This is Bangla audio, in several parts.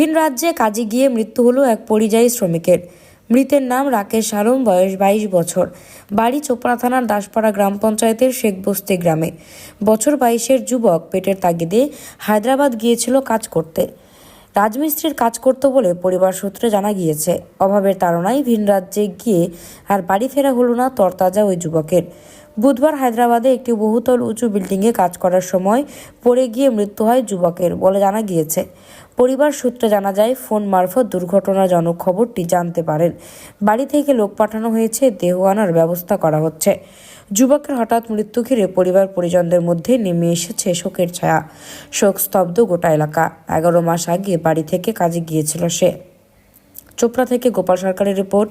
ভিন রাজ্যে কাজে গিয়ে মৃত্যু হলো এক পরিযায়ী শ্রমিকের। মৃতের নাম রাকেশ আলম, বয়স বাইশ বছর। বাড়ি চোপড়া থানার দাসপাড়া গ্রাম পঞ্চায়েতের শেখবস্তি গ্রামে। বছর বাইশের যুবক পেটের তাগিদে হায়দ্রাবাদ গিয়েছিল কাজ করতে। রাজমিস্ত্রির কাজ করতে বলে পরিবার সূত্রে জানা গিয়েছে। অভাবের তাড়নায় ভিন রাজ্যে গিয়ে আর বাড়ি ফেরা হলো না তরতাজা ওই যুবকের। বুধবার হায়দ্রাবাদে একটি বহুতল উঁচু বিল্ডিংয়ে কাজ করার সময় পড়ে গিয়ে মৃত্যু হয় যুবকের বলে জানা গিয়েছে। পরিবার সূত্রে জানা যায়, ফোন মারফত দুর্ঘটনাজনক খবরটি জানতে পারেন। বাড়ি থেকে লোক পাঠানো হয়েছে, দেহ আনার ব্যবস্থা করা হচ্ছে। যুবকের হঠাৎ মৃত্যু ঘিরে পরিবার পরিজনদের মধ্যে নেমে এসেছে শোকের ছায়া। শোক স্তব্ধ গোটা এলাকা। এগারো মাস আগে বাড়ি থেকে কাজে গিয়েছিল সে। চোপড়া থেকে গোপাল সরকারের report.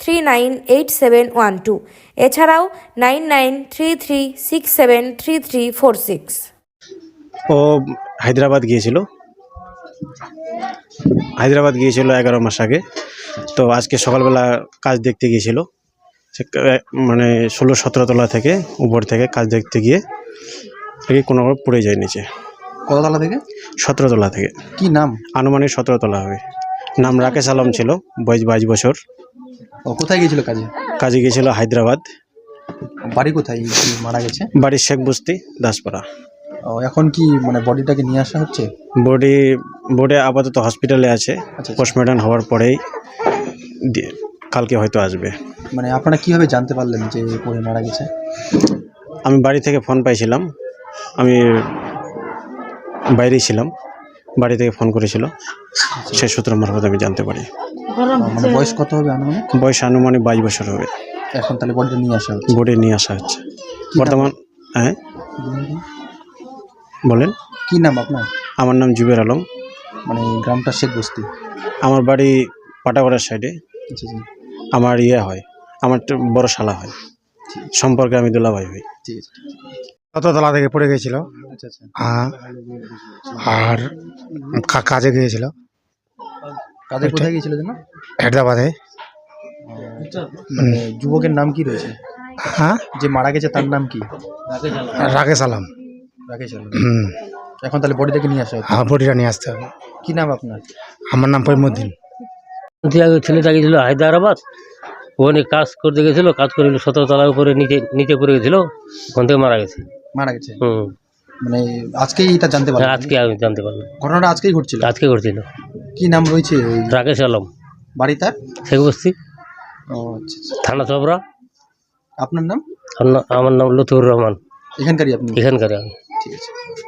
three nine eight seven one two এছাড়াও nine nine three three six seven three three four six ও হায়দ্রাবাদ গিয়েছিল? হায়দ্রাবাদ গিয়েছিল এগারো মাস আগে। তো আজকে সকালবেলা কাজ দেখতে গিয়েছিল। সে মানে ষোলো সতেরো তলা থেকে উপর থেকে কাজ দেখতে গিয়ে কি কোনো পড়ে যায় নিচে। কততলা থেকে? সতেরো তলা থেকে। কি নাম? আনুমানিক সতেরো তলা হবে। নাম রাকেশ আলম ছিল বয়স বাইশ বছর। ও কোথায় গিয়েছিল কাজে? কাজে গিয়েছিল হায়দ্রাবাদ। বাড়ি কোথায়? মারা গেছে? বাড়ির শেখ বস্তি দাসপাড়া। ও এখন কি মানে বডিটাকে নিয়ে আসা হচ্ছে? বডি বোর্ডে আপাতত হসপিটালে আছে। আচ্ছা। পোস্টমর্টম হওয়ার পরেই কালকে হয়তো আসবে। মানে আপনারা কীভাবে জানতে পারলেন যে পড়ে মারা গেছে? আমি বাড়ি থেকে ফোন পাইছিলাম। আমি বাইরেই ছিলাম। বাড়ি থেকে ফোন করেছিল। সেই সূত্র মারফত আমি জানতে পারি। মানে বয়স কত হবে আনুমানিক? বয়স আনুমানিক বাইশ বছর হবে। এখন তাহলে বডিটা নিয়ে আসা হচ্ছে। বোর্ডে নিয়ে আসা হচ্ছে। বর্তমান হ্যাঁ? বলেন। কি নাম আপনার? আমার নাম জুবের আলম। মানে গ্রামটা শেখ বস্তি। আমার বাড়ি পাটাগড়ার সাইডে। আচ্ছা আচ্ছা। আমার ইয়ে হয়। আমার একটা বড় শালা হয়। সম্পর্কে আমি দুলাভাই হই। ঠিক আছে থেকে পড়ে গিয়েছিল। আচ্ছা আর কাজে গিয়েছিল। কাজে কোথায় গিয়েছিল যেন হায়দ্রাবাদে। মানে যুবকের নাম কি রয়েছে? হ্যাঁ? যে মারা গেছে তার নাম কি? রাকেশ আলম। রাকেশ আলম। হুম। এখন তাহলে বডিটাকে নিয়ে আসা হ্যাঁ বডিটা নিয়ে আসতে হবে। কি নাম আপনার? আমার নাম পৈমুদ্দিন আগে ছেলেটা গেছিল হায়দ্রাবাদ? ওখানে কাজ করতে গেছিল কাজ করে সতেরো তলার উপরে নিচে নিচে পড়ে গেছিল। ওখান থেকে মারা গেছে। মারা গেছে? হুম। মানে আজকেই এটা জানতে পারলেন আজকে আমি জানতে পারলাম। ঘটনাটা আজকেই ঘটছিল? আজকে করছিল কি নাম রয়েছে? ওই রাকেশ আলম। বাড়ি তার? শেখ বস্তি ও আচ্ছা আচ্ছা। থানা চবরা। আপনার নাম? আমার না- আমার নাম লতুর রহমান। এখানকারই আপনি? এখানকার আমি। ঠিক আছে।